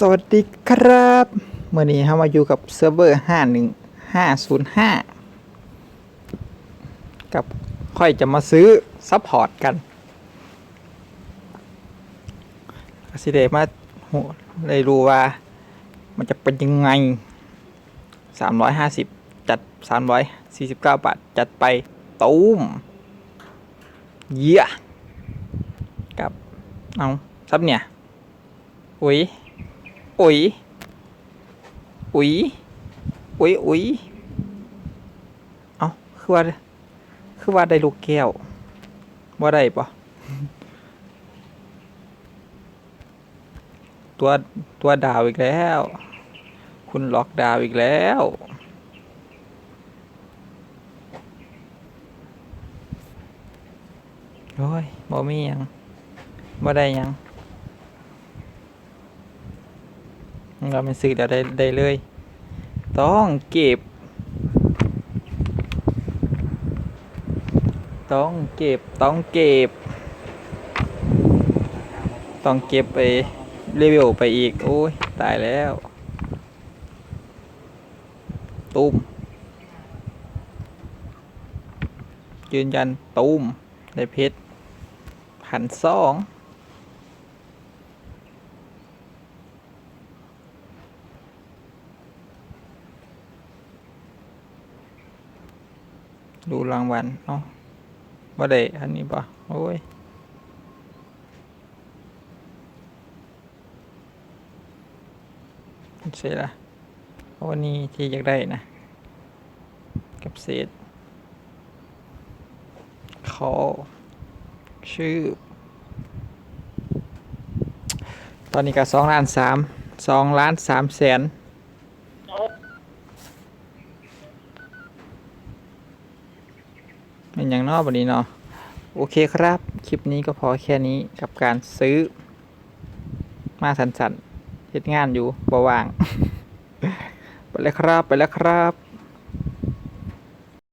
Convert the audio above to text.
สวัสดีครับเมื่อนี้เรามาอยู่กับเซิร์ฟเวอร์ห้าหนึ่งห้าศูนย์ห้ากับค่อยจะมาซื้อซัพพอร์ตกันสิเดมาโหเลยรู้ว่า มันจะเป็นยังไงสามร้อยห้าสิบจัดสามร้อยสี่สิบเก้าบาท จัดไปตูมเยี่ยกับ เอาซับเนี่ยอุ๋ย อุ๋ย อุ๋ย อุ๋ยอุ๋ยเอาคือว่า คือว่าได้ลูกแก้วว่าได้ปะตัวตัวดาวอีกแล้ว คุณล็อกดาวอีกแล้ว โอ้ยบ่มียังบ่ได้ยัง เราไม่ซื้อเดี๋ยวได้ได้เลย ต้องเก็บ ต้องเก็บต้องเก็บ ต้องเก็บไปเรเวลไปอีก โอ้ย ตายแล้ว ตุ้ม ยืนยันตุ้มได้เพชรพันสอง ดูรางวัลเนาะบ่ได้อันนี้ป่ะโอ้ยเสร็จละโอ้นี่ที่อยากได้นะ กับเศษขอชื่อ ตอนนี้ก็สองล้านสามสองล้านสามแสน เป็นอย่างนอกวันนี้เนาะโอเคครับ คลิปนี้ก็พอแค่นี้กับการซื้อ มาสันสันเฮ็ดงานอยู่บ่ว่าง ไปแล้วครับ ไปแล้วครับ